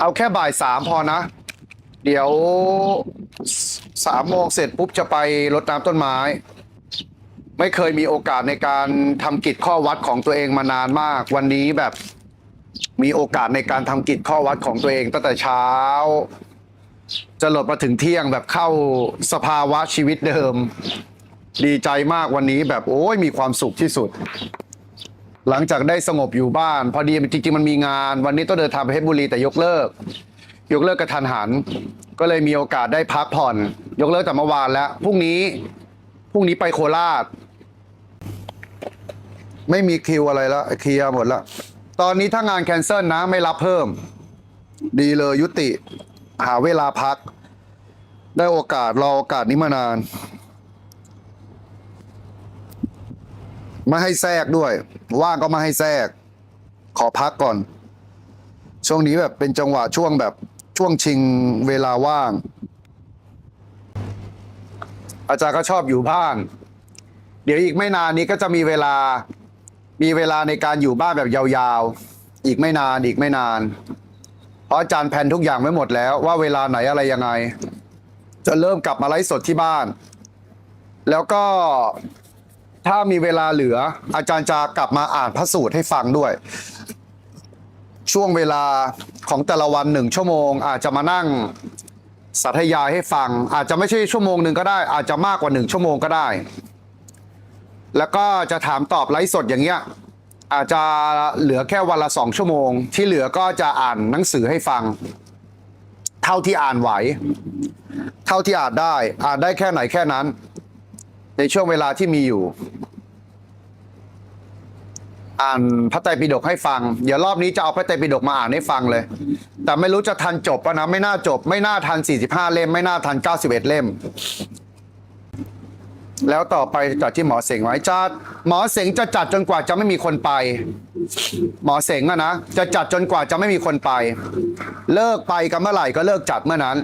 เอาแค่บ่ายสามพอนะ เดี๋ยวสามโมงเสร็จปุ๊บจะไปรดน้ำต้นไม้ ไม่เคยมีโอกาสในการทำกิจข้อวัดของตัวเองมานานมาก วันนี้แบบมีโอกาสในการทำกิจข้อวัดของตัวเองตั้งแต่เช้า จะหลดมาถึงเที่ยงแบบเข้าสภาวะชีวิตเดิม ดีใจมากวันนี้แบบโอ้ยมีความสุขที่สุด หลังจากได้สงบอยู่บ้าน พอดีจริงๆมันมีงาน วันนี้ต้องเดินทางไปเพชรบุรีแต่ยกเลิก ยกเลิกกระทันหัน ก็เลยมีโอกาสได้พักผ่อน ยกเลิกแต่เมื่อวานแล้วพรุ่งนี้พรุ่งนี้ไปโคราช ไม่มีคิวอะไรแล้วเคลียร์หมดแล้วตอนนี้ถ้างานแคนเซิลนะไม่รับเพิ่ม ดีเลยยุติ หาเวลาพัก ได้โอกาสรอโอกาสนี้มานาน ไม่ให้แทรกด้วย ว่างก็ไม่ให้แทรก ขอพักก่อน ช่วงนี้แบบเป็นจังหวะช่วงแบบช่วงชิงเวลาว่าง อาจารย์ก็ชอบอยู่บ้าน เดี๋ยวอีกไม่นานนี้ก็จะมีเวลา มีเวลาในการอยู่บ้านแบบยาวๆ อีกไม่นานอีกไม่นาน เพราะอาจารย์แผนทุกอย่างไว้หมดแล้วว่าเวลาไหนอะไรยังไง จะเริ่มกลับมาไลฟ์สดที่บ้าน แล้วก็ ถ้ามีเวลาเหลือ อาจารย์จะกลับมาอ่านพระสูตรให้ฟังด้วย ช่วงเวลาของแต่ละวันหนึ่งชั่วโมง อาจจะมานั่งสาธยายให้ฟัง อาจจะไม่ใช่ชั่วโมงหนึ่งก็ได้ อาจจะมากกว่าหนึ่งชั่วโมงก็ได้ แล้วก็จะถามตอบไลฟ์สดอย่างเงี้ย อาจจะเหลือแค่วันละสองชั่วโมง ที่เหลือก็จะอ่านหนังสือให้ฟัง เท่าที่อ่านไหว เท่าที่อ่านได้ อ่านได้แค่ไหนแค่นั้น ในช่วงเวลาที่มีอยู่ อ่านพระไตรปิฎกให้ฟัง เดี๋ยวรอบนี้จะเอาพระไตรปิฎกมาอ่านให้ฟังเลย แต่ไม่รู้จะทันจบปะนะไม่น่าจบ ไม่น่าทัน 45 เล่ม ไม่น่าทัน 91 เล่ม แล้วต่อไปจัดที่หมอเสงไว้จัดหมอเสงจะจัดจนกว่าจะไม่มีคนไป หมอเสงอะนะจะจัดจนกว่าจะไม่มีคนไป เลิกไปกันเมื่อไหร่ก็เลิกจัดเมื่อนั้น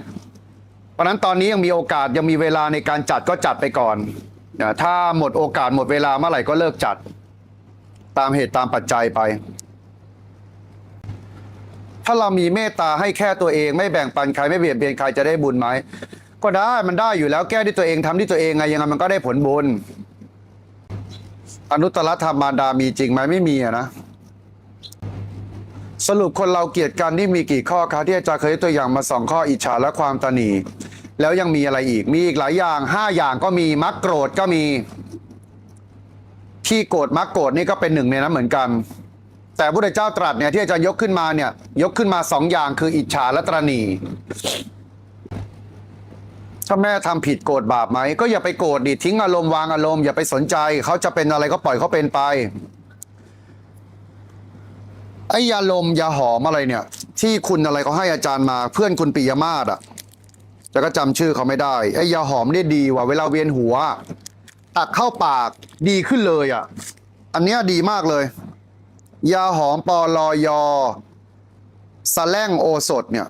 เพราะนั้นตอนนี้ยังมีโอกาสยังมีเวลาในการจัดก็จัดไปก่อน ถ้าหมดโอกาสหมดเวลาเมื่อไหร่ก็เลิกจัด ตามเหตุตามปัจจัยไป ถ้าเรามีเมตตาให้แค่ตัวเอง ไม่แบ่งปันใครไม่เบียดเบียนใครจะได้บุญไหมก็ได้มันได้อยู่แล้วแก้ด้วยตัวเองทำด้วยตัวเองไงยังไงมันก็ได้ผลบุญอนุตตรธรรมมารดามีจริงไหมไม่มีอะนะสรุปคนเราเกลียดกันที่มีกี่ข้อคะที่อาจารย์เคยตัวอย่างมาสองข้ออิจฉาและความตนี แล้วยังมีอะไรอีก มีอีกหลายอย่างห้าอย่างก็มีมักโกรธก็มีที่โกรธมักโกรธนี่ก็เป็นหนึ่งในนั้นเหมือนกัน แต่พระเจ้าตรัสเนี่ยที่อาจารย์ยกขึ้นมาเนี่ยยกขึ้นมาสองอย่างคืออิจฉาและตรณีถ้าแม่ทำผิดโกรธบาปไหมก็อย่าไปโกรธดิทิ้งอารมณ์วางอารมณ์อย่าไปสนใจเขาจะเป็นอะไรก็ปล่อยเขาเป็นไปไอ้ยาลมยาหอมอะไรเนี่ย ที่คุณอะไรเขาให้อาจารย์มาเพื่อนคุณปิยมาศอะ แต่ก็จำชื่อเขาไม่ได้ไอ้ยาหอมเนี่ยดีว่ะเวลาเวียนหัวตักเข้าปากดีขึ้นเลยอะ อันเนี้ยดีมากเลย ยาหอมปอลอยอสแลงโอสดเนี่ย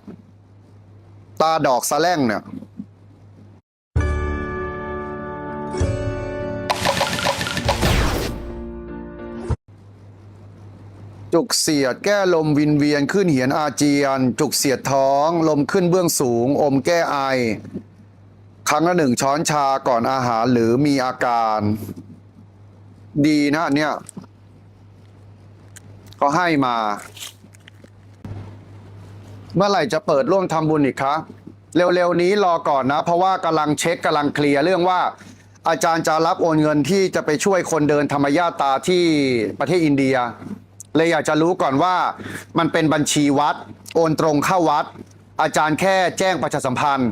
ตาดอกสแลงเนี่ย จุกเสียดแก้ลมวินเวียนขึ้นเหียนอาเจียน จุกเสียดท้อง ลมขึ้นเบื้องสูง อมแก้ไอ ครั้งละหนึ่งช้อนชาก่อนอาหารหรือมีอาการ ดีนะเนี่ยก็ให้มา เมื่อไหร่จะเปิดร่วมทำบุญอีกคะเร็วๆนี้รอก่อนนะ เพราะว่ากำลังเช็คกำลังเคลียร์เรื่องว่า อาจารย์จะรับโอนเงินที่จะไปช่วยคนเดินธรรมญาตาที่ประเทศอินเดีย เลยอยากจะรู้ก่อนว่ามันเป็นบัญชีวัด โอนตรงเข้าวัด อาจารย์แค่แจ้งประชาสัมพันธ์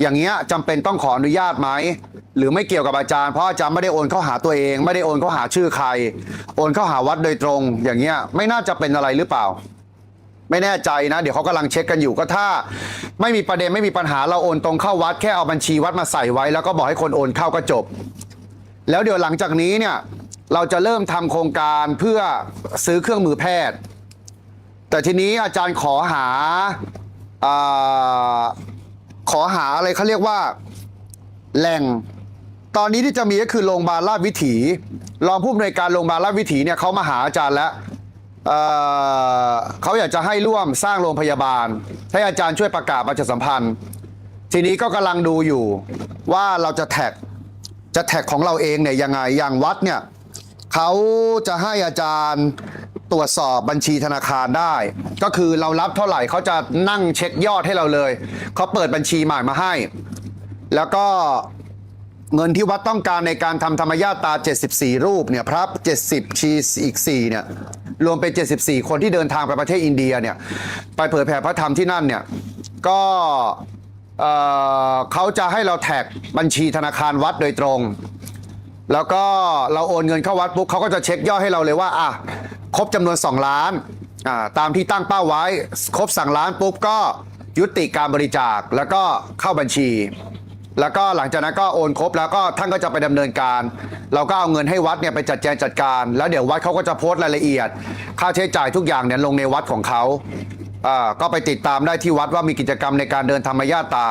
อย่างเงี้ยจำเป็นต้องขออนุญาตไหมหรือไม่เกี่ยวกับอาจารย์เพราะอาจารย์ไม่ได้โอนเข้าหาตัวเอง ไม่ได้โอนเข้าหาชื่อใคร โอนเข้าหาวัดโดยตรง อย่างเงี้ยไม่น่าจะเป็นอะไรหรือเปล่า ไม่แน่ใจนะ เดี๋ยวเขากำลังเช็คกันอยู่ก็ถ้า ไม่มีประเด็นไม่มีปัญหาเราโอนตรงเข้าวัดแค่เอาบัญชีวัดมาใส่ไว้ แล้วก็บอกให้คนโอนเข้าก็จบ แล้วเดี๋ยวหลังจากนี้เนี่ย เราจะเริ่มทำโครงการเพื่อซื้อเครื่องมือแพทย์ แต่ทีนี้อาจารย์ขอหาอาขอหาอะไรเขาเรียกว่าแหล่ง ตอนนี้ที่จะมีก็คือโรงพยาบาลราชวิถี รองผู้อำนวยการโรงพยาบาลราชวิถีเนี่ยเขามาหาอาจารย์แล้วเเขาอยากจะให้ร่วมสร้างโรงพยาบาล ให้อาจารย์ช่วยประกาศประชาสัมพันธ์ ทีนี้ก็กำลังดูอยู่ว่าเราจะแท็กจะแท็กของเราเองเนี่ยยังไงอย่างวัดเนี่ย เขาจะให้อาจารย์ตรวจสอบบัญชีธนาคารได้ ก็คือเรารับเท่าไหร่เขาจะนั่งเช็คยอดให้เราเลยเขาเปิดบัญชีใหม่มาให้ แล้วก็เงินที่วัดต้องการในการทำธรรมญาตา 74 รูปเนี่ยพระ70 ชีอีก 4 เนี่ย รวมเป็น 74 คนที่เดินทางไปประเทศอินเดียเนี่ย ไปเผยแผ่พระธรรมที่นั่นเนี่ย ก็เขาจะให้เราแท็กบัญชีธนาคารวัดโดยตรง แล้วก็เราโอนเงินเข้าวัดปุ๊บเขาก็จะเช็คยอดให้เราเลยว่าอะครบจำนวน 2 ล้านอ่าตามที่ตั้งเป้าไว้ ครบสั่งล้านปุ๊บก็ยุติการบริจาคแล้วก็เข้าบัญชี แล้วก็หลังจากนั้นก็โอนครบแล้วก็ท่านก็จะไปดำเนินการ เราก็เอาเงินให้วัดเนี่ยไปจัดแจงจัดการ แล้วเดี๋ยววัดเขาก็จะโพสต์รายละเอียด ค่าใช้จ่ายทุกอย่างเนี่ยลงในวัดของเขาอ่าก็ไปติดตามได้ที่วัดว่ามีกิจกรรมในการเดินธรรมญาตา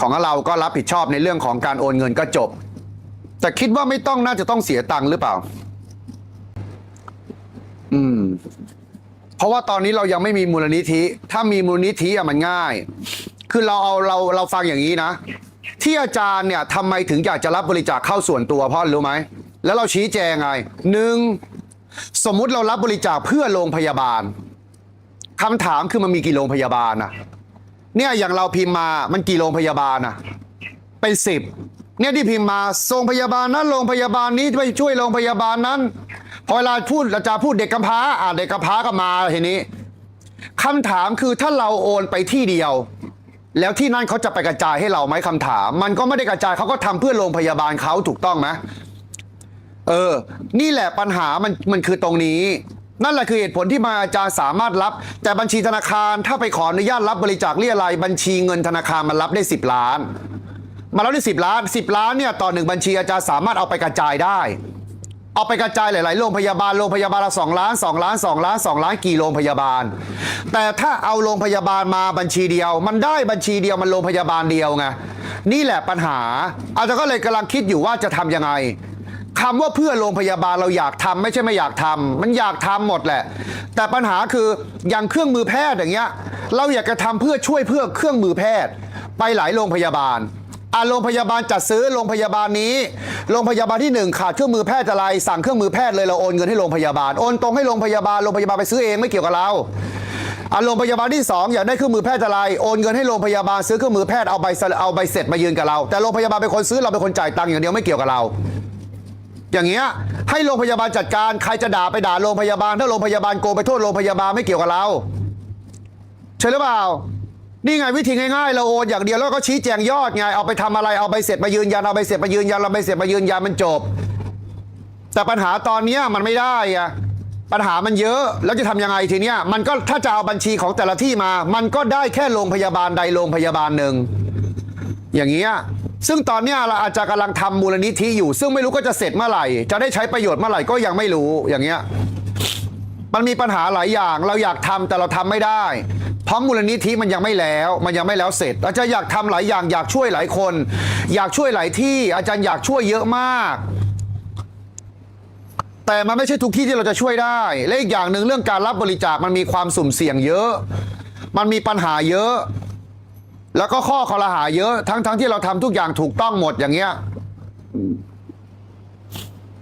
ของเราก็รับผิดชอบในเรื่องของการโอนเงินก็จบ แต่คิดว่าไม่ต้องน่าจะต้องเสียตังค์หรือเปล่า อืม เพราะว่าตอนนี้เรายังไม่มีมูลนิธิ ถ้ามีมูลนิธิอะมันง่าย คือเราเอาเราเราฟังอย่างนี้นะ ที่อาจารย์เนี่ยทำไมถึงอยากจะรับบริจาคเข้าส่วนตัวเพราะอรรู้ไหม แล้วเราชี้แจงไงหนึ่งสมมุติเรารับบริจาคเพื่อโรงพยาบาลคำถามคือมันมีกี่โรงพยาบาลอะเนี่ยอย่างเราพิมพ์มามันกี่โรงพยาบาลอะเป็นสิบ เนี่ยที่พิมพ์มาโรงพยาบาลนั้นโรงพยาบาลนี้ไปช่วยโรงพยาบาลนั้น พอเวลาพูดอาจารย์พูดเด็กกำพร้าอ่าเด็กกำพร้าก็มาทีนี้คำถามคือถ้าเราโอนไปที่เดียว แล้วที่นั่นเขาจะไปกระจายให้เราไหมคำถาม มันก็ไม่ได้กระจายเขาก็ทำเพื่อโรงพยาบาลเขาถูกต้องไหมเออ นี่แหละปัญหามันมันคือตรงนี้ นั่นแหละคือเหตุผลที่มาอาจารย์สามารถรับ แต่บัญชีธนาคารถ้าไปขออนุญาตรับบริจาคเรียอะไรยบัญชีเงินธนาคารมันรับได้ 10 ล้าน มาแล้วได้สิบล้านสิบล้านเนี่ยต่อหนึ่งบัญชีอาจารย์สามารถเอาไปกระจายได้ เอาไปกระจายหลาย ๆ โรงพยาบาลโรงพยาบาลละสองล้านสองล้านสองล้านสองล้านกี่โรงพยาบาล แต่ถ้าเอาโรงพยาบาลมาบัญชีเดียว มันได้บัญชีเดียวมันโรงพยาบาลเดียวไงนี่แหละปัญหา อาจารย์ก็เลยกำลังคิดอยู่ว่าจะทำยังไงคำว่าเพื่อโรงพยาบาลเราอยากทำไม่ใช่ไม่อยากทำมันอยากทำหมดแหละ แต่ปัญหาคืออย่างเครื่องมือแพทย์อย่างเงี้ย เราอยากจะทำเพื่อช่วยเพื่อเครื่องมือแพทย์ ไปหลายโรงพยาบาล อะโรงพยาบาลจัดซื้อโรงพยาบาลนี้ โรงพยาบาลที่หนึ่งขาดเครื่องมือแพทย์อะไร สั่งเครื่องมือแพทย์เลยเราโอนเงินให้โรงพยาบาล โอนตรงให้โรงพยาบาล โรงพยาบาลไปซื้อเองไม่เกี่ยวกับเราอะโรงพยาบาลที่สองอยากได้เครื่องมือแพทย์อะไร โอนเงินให้โรงพยาบาลซื้อเครื่องมือแพทย์เอาใบเสเอาใบเสร็จมายืนกับเรา แต่โรงพยาบาลเป็นคนซื้อเราเป็นคนจ่ายตังค์อย่างเดียวไม่เกี่ยวกับเรา อย่างเงี้ยให้โรงพยาบาลจัดการใครจะด่าไปด่าโรงพยาบาลถ้าโรงพยาบาลโกงไปโทษโรงพยาบาลไม่เกี่ยวกับเราใช่หรือเปล่า นี่ไงวิธีง่ายๆเราโอนอย่างเดียวแล้วก็ชี้แจงยอดไงเอาไปทำอะไรเอาใบเสร็จมายืนยันเอาใบเสร็จมายืนยันเอาใบเสร็จมายืนยันมันจบ แต่ปัญหาตอนเนี้มันไม่ได้อะปัญหามันเยอะแล้วจะทำยังไงทีเนี้ยมันก็ถ้าจะเอาบัญชีของแต่ละที่มา มันก็ได้แค่โรงพยาบาลใดโรงพยาบาลหนึ่งอย่างเงี้ยซึ่งตอนเนี้ยเราอาจจะกำลังทำมูลนิธิอยู่ ซึ่งไม่รู้ก็จะเสร็จเมื่อไหร่ จะได้ใช้ประโยชน์เมื่อไหร่ก็ยังไม่รู้อย่างเงี้ยมันมีปัญหาหลายอย่างเราอยากทำแต่เราทำไม่ได้ เพราะมูลนิธิมันยังไม่แล้ว มันยังไม่แล้วเสร็จ อาจารย์อยากทำหลายอย่างอยากช่วยหลายคน อยากช่วยหลายที่ อาจารย์อยากช่วยเยอะมาก แต่มันไม่ใช่ทุกที่ที่เราจะช่วยได้ และอีกอย่างหนึ่งเรื่องการรับบริจาคมันมีความสุ่มเสี่ยงเยอะ มันมีปัญหาเยอะ แล้วก็ข้อคอรหาเยอะ ทั้งทั้งที่เราทำทุกอย่างถูกต้องหมดอย่างเงี้ย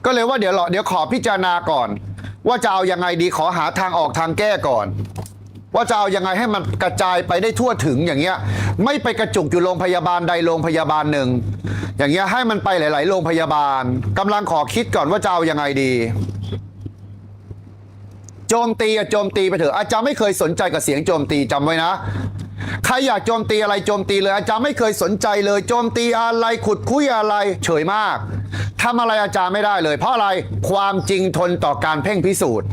ก็เลยว่าเดี๋ยวรอเดี๋ยวขอพิจารณาก่อน ว่าจะเอายังไงดีขอหาทางออกทางแก้ก่อน ว่าจะเอายังไงให้มันกระจายไปได้ทั่วถึงอย่างเงี้ยไม่ไปกระจุกอยู่โรงพยาบาลใดโรงพยาบาลหนึ่ง อย่างเงี้ยให้มันไปหลาย ๆ โรงพยาบาลกำลังขอคิดก่อนว่าจะเอายังไงดีโจมตีอะโจมตีไปเถอะอาจารย์ไม่เคยสนใจกับเสียงโจมตีจำไว้นะใครอยากโจมตีอะไรโจมตีเลย อาจารย์ไม่เคยสนใจเลยโจมตีอะไรขุดคุยอะไร เฉยมากทำอะไรอาจารย์ไม่ได้เลย เพราะอะไรความจริงทนต่อการเพ่งพิสูจน์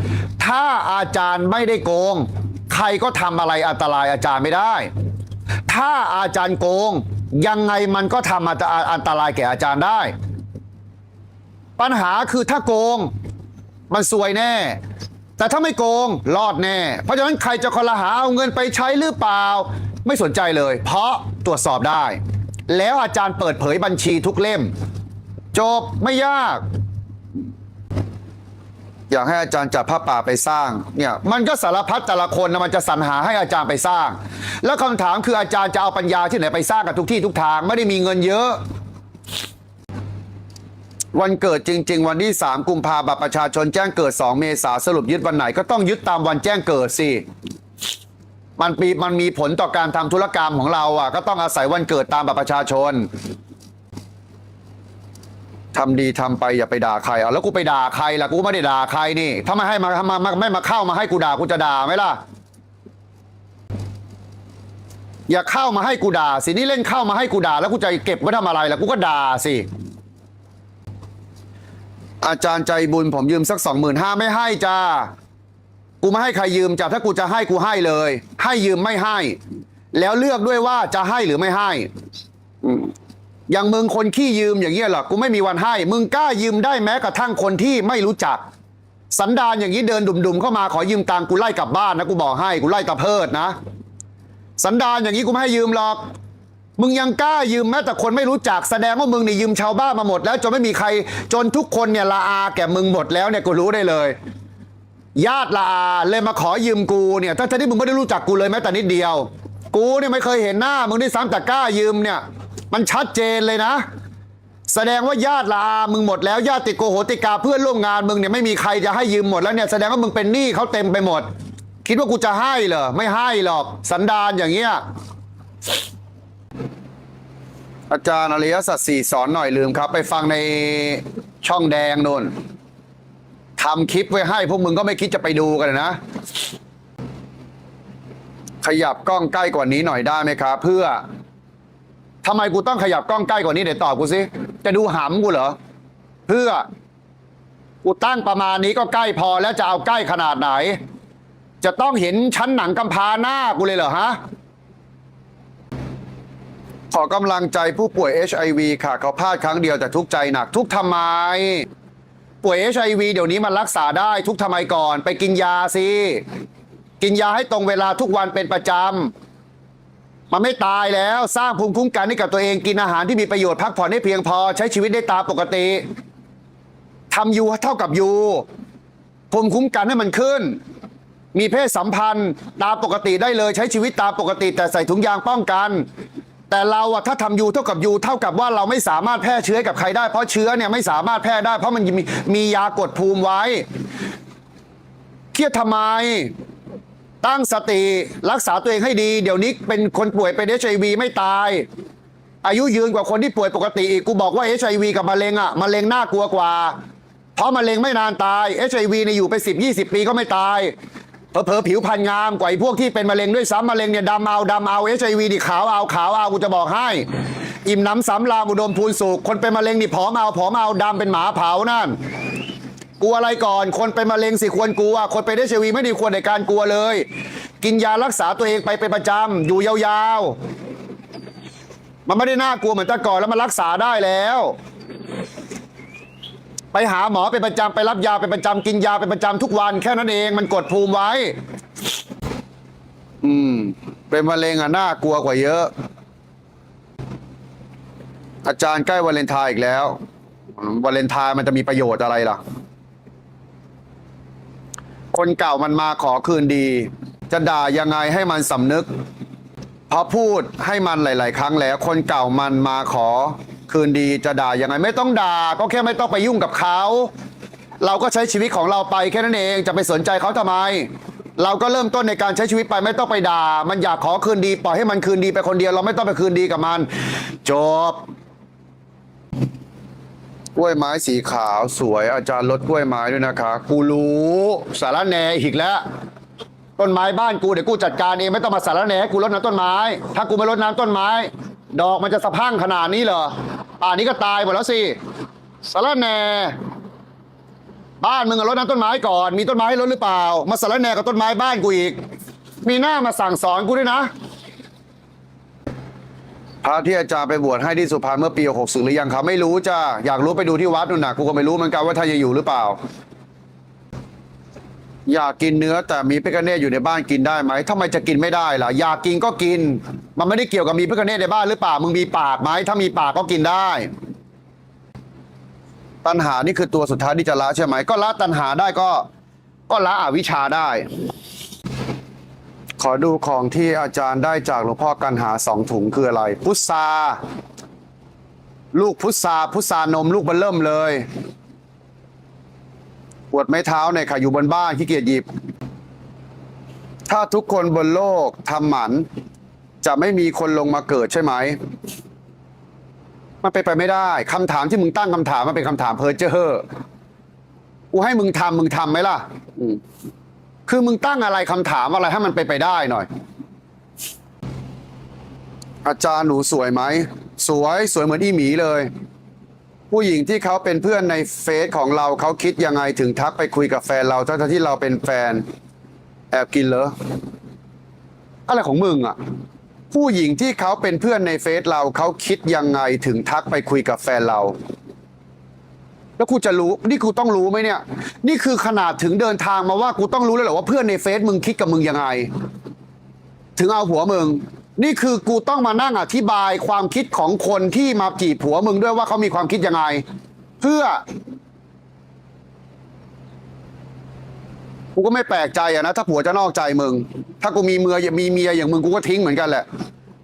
ถ้าอาจารย์ไม่ได้โกง ใครก็ทำอะไรอันตรายอาจารย์ไม่ได้ ถ้าอาจารย์โกง ยังไงมันก็ทำอันตรายแก่อาจารย์ได้ ปัญหาคือถ้าโกง มันซวยแน่ แต่ถ้าไม่โกงรอดแน่ เพราะฉะนั้นใครจะคอลหาเอาเงินไปใช้หรือเปล่า ไม่สนใจเลย เพราะตรวจสอบได้ แล้วอาจารย์เปิดเผยบัญชีทุกเล่ม จบไม่ยาก อยากให้อาจารย์จัดผ้าป่าไปสร้างเนี่ยมันก็สารพัดแต่ละคนนะมันจะสรรหาให้อาจารย์ไปสร้าง แล้วคำถามคืออาจารย์จะเอาปัญญาที่ไหนไปสร้างกับทุกที่ทุกทางไม่ได้มีเงินเยอะ วันเกิดจริง ๆ วันที่ 3 กุมภาบัตรประชาชนแจ้งเกิด 2 เมษาสรุปยึดวันไหนก็ต้องยึดตามวันแจ้งเกิดสิมันปีมันมีผลต่อการทำธุรกรรมของเราอะก็ต้องอาศัยวันเกิดตามบัตรประชาชน ทำดีทำไปอย่าไปด่าใครเอาแล้วกูไปด่าใครล่ะกูไม่ได้ด่าใครนี่ ถ้าไม่ให้มามามาไม่มาเข้ามาให้กูด่ากูจะด่าไหมล่ะ อย่าเข้ามาให้กูด่าสินี่เล่นเข้ามาให้กูด่า แล้วกูจะเก็บไว้ทำอะไรล่ะกูก็ด่าสิอาจารย์ใจบุญผมยืมสักสองหมื่นห้าไม่ให้จ้ากูไม่ให้ใครยืมจ้ะถ้ากูจะให้กูให้เลย ให้ยืมไม่ให้ แล้วเลือกด้วยว่าจะให้หรือไม่ให้ อย่างมึงคนขี้ยืมอย่างเงี้ยเหรอกูไม่มีวันให้ มึงกล้ายืมได้แม้กระทั่งคนที่ไม่รู้จัก สันดานอย่างนี้เดินดุ่มๆเข้ามาขอยืมตังกูไล่กลับบ้านนะกูบอกให้กูไล่ตะเพิดนะ สันดานอย่างนี้กูไม่ให้ยืมหรอกมึงยังกล้ายืมแม้แต่คนไม่รู้จักแสดงว่ามึงนี่ยืมชาวบ้านมาหมด แล้วจนไม่มีใครจนทุกคนเนี่ยละอาแก่มึงหมดแล้วเนี่ยกูรู้ได้เลย ญาติละอาเลยมาขอยืมกูเนี่ยทั้งที่มึงไม่ได้รู้จักกูเลยแม้แต่นิดเดียว กูเนี่ยไม่เคยเห็นหน้ามึงได้ซ้ำแต่กล้ายืมเนี่ย มันชัดเจนเลยนะ แสดงว่าญาติลามึงหมดแล้วญาติโกโหติกาเพื่อนร่วมงานมึงเนี่ยไม่มีใครจะให้ยืมหมดแล้วเนี่ยแสดงว่ามึงเป็นหนี้เขาเต็มไปหมด คิดว่ากูจะให้เหรอไม่ให้หรอกสันดานอย่างเงี้ยอาจารย์อริยสัจสี่สอนหน่อยลืมครับ ไปฟังในช่องแดงนู่นทำคลิปไว้ให้พวกมึงก็ไม่คิดจะไปดูกันนะ ขยับกล้องใกล้กว่านี้หน่อยได้ไหมครับ เพื่อ ทำไมกูต้องขยับกล้องใกล้กว่านี้เดี๋ยวตอบกูสิ จะดูหำกูเหรอ เพื่อ กูตั้งประมาณนี้ก็ใกล้พอแล้วจะเอาใกล้ขนาดไหน จะต้องเห็นชั้นหนังกำพร้าหน้ากูเลยเหรอฮะ ขอกำลังใจผู้ป่วย HIV ค่ะ เขาพลาดครั้งเดียวแต่ทุกใจหนัก ทุกทำไม ป่วย HIV เดี๋ยวนี้มันรักษาได้ทุกทำไมก่อน ไปกินยาสิ กินยาให้ตรงเวลาทุกวันเป็นประจำ มันไม่ตายแล้วสร้างภูมิคุ้มกันให้กับตัวเองกินอาหารที่มีประโยชน์พักผ่อนให้เพียงพอ ใช้ชีวิตได้ตามปกติทำยูเท่ากับยูภูมิคุ้มกันให้มันขึ้น มีเพศสัมพันธ์ตามปกติได้เลยใช้ชีวิตตามปกติ แต่ใส่ถุงยางป้องกัน แต่เราอะถ้าทำยูเท่ากับยูเท่ากับว่าเราไม่สามารถแพร่เชื้อกับใครได้เพราะเชื้อเนี่ยไม่สามารถแพร่ได้ เพราะมันมีมียากดภูมิไว้เครียดทำไม ตั้งสติรักษาตัวเองให้ดี เดี๋ยวนี้เป็นคนป่วยเป็น HIV ไอวีไม่ตาย อายุยืนกว่าคนที่ป่วยปกติอีกกูบอกว่า HIV กับมะเร็งอะมะเร็งน่ากลัวกว่า เพราะมะเร็งไม่นานตาย HIV เนี่ยอยู่ไป10 20ปีก็ไม่ตายเผลอผิวพรรณงามกว่าไอ้พวกที่เป็นมะเร็งด้วยซ้ำมะเร็งเนี่ยดำเอาดำเอา HIV นี่ขาวเอาขาวเอากูจะบอกให้ อิ่มน้ำสำรามอุดมพูนสุขคนเป็นมะเร็งนี่ผอมเอาผอมเอาดำเป็นหมาเผานั่น กลัวอะไรก่อน คนเป็นมะเร็งสิควรกลัว คนเป็นเอชวีไม่ด้ควรในการกลัวเลย กินยารักษาตัวเองไปเป็นประจำอยู่ยาวๆ มันไม่ได้น่ากลัวเหมือนแต่ก่อนแล้วมันรักษาได้แล้ว ไปหาหมอเป็นประจำไปรับยาเป็นประจำกินยาเป็นประจำทุกวัน แค่นั้นเองมันกดภูมิไว้ อืม เป็นมะเร็งอะน่ากลัวกว่าเยอะ อาจารย์ใกล้วาเลนไทน์อีกแล้ววาเลนไทน์มันจะมีประโยชน์อะไรล่ะ คนเก่ามันมาขอคืนดี จะด่ายังไงให้มันสำนึก เพราะพูดให้มันหลาย ๆ ครั้งแล้ว คนเก่ามันมาขอคืนดีจะด่ายังไงไม่ต้องด่าก็แค่ไม่ต้องไปยุ่งกับเขา เราก็ใช้ชีวิตของเราไปแค่นั้นเองจะไปสนใจเขาทำไม เราก็เริ่มต้นในการใช้ชีวิตไปไม่ต้องไปด่า มันอยากขอคืนดี ปล่อยให้มันคืนดีไปคนเดียวเราไม่ต้องไปคืนดีกับมัน จบ กล้วยไม้สีขาวสวยอาจารย์ลดกล้วยไม้ด้วยนะคะ กูรู้สารแหนอีกแล้ว ต้นไม้บ้านกูเดี๋ยวกูจัดการเองไม่ต้องมาสารแหนกูรดน้ำต้นไม้ ถ้ากูไม่รดน้ำต้นไม้ ดอกมันจะสะพังขนาดนี้เหรอป่านนี้ก็ตายหมดแล้วสิสารแหนบ้านมึงอะรดน้ำต้นไม้ก่อน มีต้นไม้ให้รดหรือเปล่า มาสารแหนกับต้นไม้บ้านกูอีก มีหน้ามาสั่งสอนกูด้วยนะ พระที่อาจารย์ไปบวชให้ที่สุพรรณเมื่อปี60หรือยังครับไม่รู้จ้าอยากรู้ไปดูที่วัดนู่นนะกูก็ไม่รู้เหมือนกันว่าท่านจะอยู่หรือเปล่า อยากกินเนื้อแต่มีพิกเนตอยู่ในบ้านกินได้ไหมทำไมจะกินไม่ได้ล่ะอยากกินก็กิน มันไม่ได้เกี่ยวกับมีพิกเนตในบ้านหรือเปล่ามึงมีปากไหมถ้ามีปากก็กินได้ ตัณหานี่คือตัวสุดท้ายที่จะละใช่ไหมก็ละตัณหาได้ก็ ก็ละอวิชชาได้ ขอดูของที่อาจารย์ได้จากหลวงพ่อกันหาสองถุงคืออะไร พุทราลูกพุทราพุทรานมลูกเบลเริ่มเลยปวดไม้เท้าในอยค่ะอยู่บนบ้านขี้เกียจหยิบ ถ้าทุกคนบนโลกทำหมัน จะไม่มีคนลงมาเกิดใช่ไหมมันเป็นไปไม่ได้คำถามที่มึงตั้งคำถามมันเป็นคำถามเพ้อเจ้อกูให้มึงทำมึงทำไหมล่ะอื คือมึงตั้งอะไรคำถามอะไรให้มันเป็นไปได้หน่อย อาจารย์หนูสวยไหม สวยสวยเหมือนอีหมีเลย ผู้หญิงที่เขาเป็นเพื่อนในเฟซของเราเขาคิดยังไงถึงทักไปคุยกับแฟนเราทั้งๆที่เราเป็นแฟน แอบกินเหรออะไรของมึงอะ ผู้หญิงที่เขาเป็นเพื่อนในเฟซเราเขาคิดยังไงถึงทักไปคุยกับแฟนเรา แล้วกูจะรู้นี่กูต้องรู้ไหมเนี่ย นี่คือขนาดถึงเดินทางมาว่ากูต้องรู้เลยเหรอว่าเพื่อนในเฟซมึงคิดกับมึงยังไง ถึงเอาผัวมึง นี่คือกูต้องมานั่งอธิบายความคิดของคนที่มาจีบผัวมึงด้วยว่าเขามีความคิดยังไง เพื่อกูก็ไม่แปลกใจอะนะถ้าผัวจะนอกใจมึง ถ้ากูมีเมียมีเมียอย่างมึงกูก็ทิ้งเหมือนกันแหละ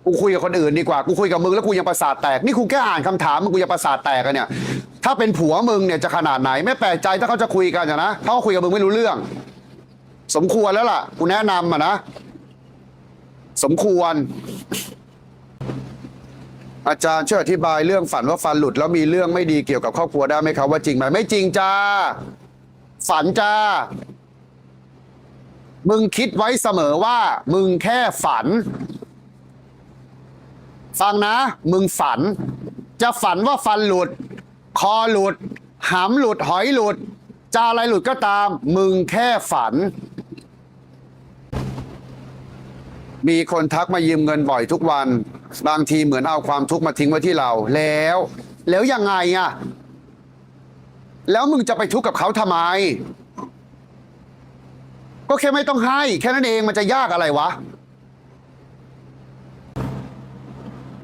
กูคุยกับคนอื่นดีกว่า กูคุยกับมึงแล้วกูยังประสาทแตก นี่กูแค่อ่านคำถามมึงกูยังประสาทแตกอะเนี่ย ถ้าเป็นผัวมึงเนี่ยจะขนาดไหน ไม่แปลกใจถ้าเขาจะคุยกันอะนะเขาคุยกับมึงไม่รู้เรื่อง สมควรแล้วล่ะ กูแนะนำอะนะ สมควร อาจารย์ช่วยอธิบายเรื่องฝันว่าฟันหลุด แล้วมีเรื่องไม่ดีเกี่ยวกับครอบครัวได้ไหมครับว่าจริงไหมไม่จริงจ้า ฝันจ้า มึงคิดไว้เสมอว่า มึงแค่ฝัน ฟังนะ มึงฝัน จะฝันว่าฟันหลุด คอหลุดหำหลุด หอยหลุด จะอะไรหลุดก็ตาม มึงแค่ฝัน มีคนทักมายืมเงินบ่อยทุกวัน บางทีเหมือนเอาความทุกข์มาทิ้งไว้ที่เรา แล้ว แล้วยังไงอะแล้วมึงจะไปทุกข์กับเขาทำไม ก็แค่ไม่ต้องให้ แค่นั้นเองมันจะยากอะไรวะ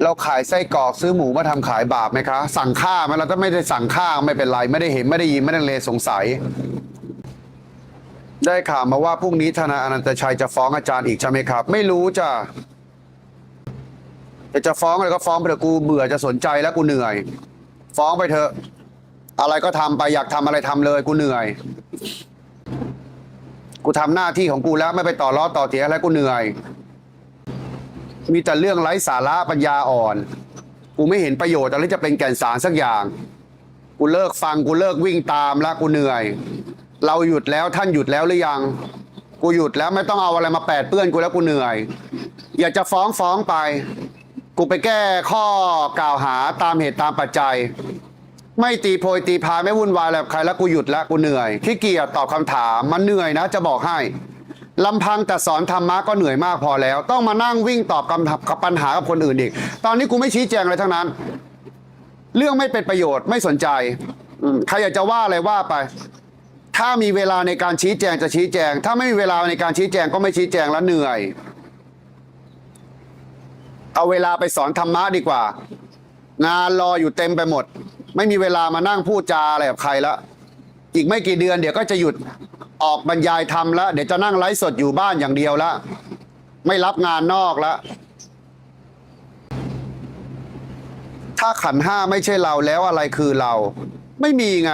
เราขายไส้กรอกซื้อหมูมาทำขายบาปไหมคะ สั่งฆ่าไหมเราก็ไม่ได้สั่งฆ่าไม่เป็นไร ไม่ได้เห็นไม่ได้ยินไม่ได้เลยสงสัย ได้ข่าวมาว่าพรุ่งนี้ธนาอนันตชัยจะฟ้องอาจารย์อีกใช่ไหมครับ ไม่รู้จ้ะแต่จะฟ้องอะไรก็ฟ้องไปเถอะกูเบื่อจะสนใจแล้วกูเหนื่อย ฟ้องไปเถอะ อะไรก็ทำไปอยากทำอะไรทำเลยกูเหนื่อย กูทำหน้าที่ของกูแล้วไม่ไปต่อล้อต่อเถียงอะไรกูเหนื่อย มีแต่เรื่องไร้สาระปัญญาอ่อน กูไม่เห็นประโยชน์อะไรจะเป็นแก่นสารสักอย่าง กูเลิกฟังกูเลิกวิ่งตามแล้วกูเหนื่อย เราหยุดแล้วท่านหยุดแล้วหรือยัง กูหยุดแล้วไม่ต้องเอาอะไรมาแปดเปื้อนกูแล้วกูเหนื่อย อยากจะฟ้องฟ้องไป กูไปแก้ข้อกล่าวหาตามเหตุตามปัจจัย ไม่ตีโพยตีพายไม่วุ่นวายอะไรกับใครแล้วกูหยุดแล้วกูเหนื่อยขี้เกียจตอบคำถามมันเหนื่อยนะ จะบอกให้ ลำพังแต่สอนธรรมะก็เหนื่อยมากพอแล้ว ต้องมานั่งวิ่งตอบคำถามกับปัญหากับคนอื่นอีก ตอนนี้กูไม่ชี้แจงอะไรทั้งนั้น เรื่องไม่เป็นประโยชน์ไม่สนใจใครอยากจะว่าอะไรว่าไป ถ้ามีเวลาในการชี้แจงจะชี้แจง ถ้าไม่มีเวลาในการชี้แจงก็ไม่ชี้แจงแล้วเหนื่อย เอาเวลาไปสอนธรรมะดีกว่า งานรออยู่เต็มไปหมด ไม่มีเวลามานั่งพูดจาอะไรกับใครแล้วอีกไม่กี่เดือนเดี๋ยวก็จะหยุด ออกบรรยายธรรมแล้วเดี๋ยวจะนั่งไลฟ์สดอยู่บ้านอย่างเดียวละไม่รับงานนอกละถ้าขันห้าไม่ใช่เราแล้วอะไรคือเรา ไม่มีไง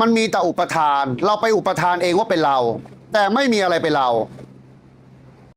มันมีแต่อุปทาน เราไปอุปทานเองว่าเป็นเรา แต่ไม่มีอะไรเป็นเรา